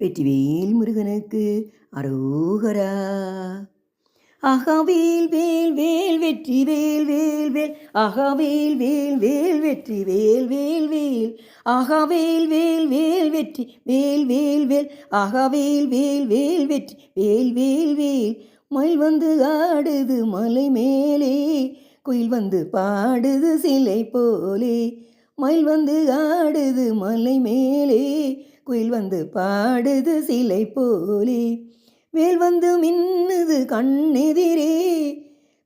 வெற்றிவேல் முருகனுக்கு அரோகரா. அகவேல் வேல் வேல் வெற்றி வேல் வேல் வேல் அகவேல் வேல் வேல் வெற்றி வேல் வேல் வேல் அகவேல் வேல் வேல் வெற்றி வேல் வேல் வேல் அகவேல் வேல் வேல் வெற்றி வேல் வேல் வேல். மயில் வந்து ஆடுது மலை மேலே குயில் வந்து பாடுது சிலை போலே. மயில் வந்து ஆடுது மலை மேலே குயில் வந்து பாடுது சிலை போலே. வேல் வந்து மின்னுது கண்ணெதிரே.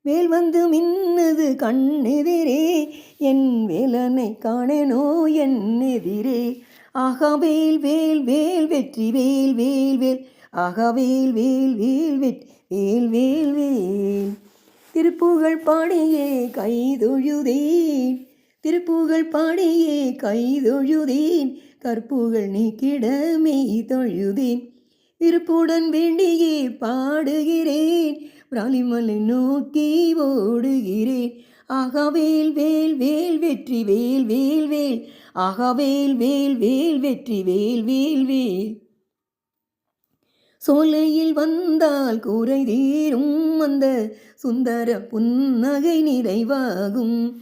வேல் வந்து மின்னுது கண்ணெதிரே. என் வேலனை காணேனோ என் எதிரே. ஆகா வேல் வேல் வேல் வெற்றி வேல் வேல் வேல். ஆகா வேல் வேல் வேல் வெற்றி வேல் வேல் வேல். திருப்புகழ் பாடியே கைதொழுதேன் திருப்புகழ் பாடியே கைதொழுதேன் கற்புகள் நீக்கிடமே தொழுதேன். திருப்புடன் வேண்டியே பாடுகிறேன். பிராலிமலை நோக்கி ஓடுகிறேன். ஆகாவேல் வேல் வேல் வெற்றி வேல் வேல் வேல். ஆகாவேல் வேல் வேல் வெற்றி வேல் வேல் வேல். சோலையில் வந்தால் கூரை தீரும் அந்த சுந்தர புன்னகை நிறைவாகும்.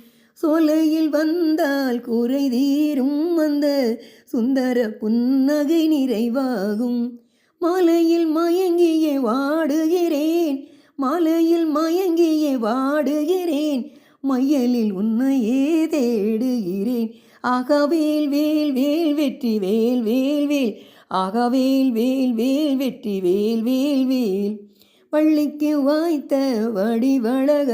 சோலையில் வந்தால் கூரை தீரும் அந்த சுந்தர புன்னகை நிறைவாகும். மாலையில் மயங்கியே வாடுகிறேன் மாலையில் மயங்கியே வாடுகிறேன் மையலில் உன்னையே தேடுகிறேன். ஆகவேல் வேல் வேல் வெற்றி வேல் வேல் வேல். ஆகவேல் வேல் வேல் வெற்றி வேல் வேல் வேல். பள்ளிக்கு வாய்த்த வடிவழக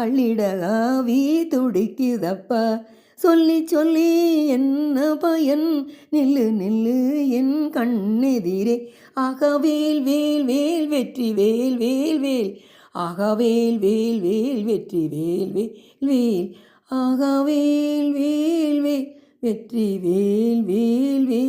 அள்ளிடகாவி துடிக்குதப்பா சொல்லி சொல்லி என்ன பயன்? நில்லு நில்லு என் கண்ணெதிரே. ஆகவேல் வேல் வேல் வெற்றி வேல் வேல் வேல். ஆகவேல் வேல் வேல் வெற்றி வேல் வேல் வேல். ஆகவேல் வேல் வேல் வெற்றி வேல் வேல் வேல்.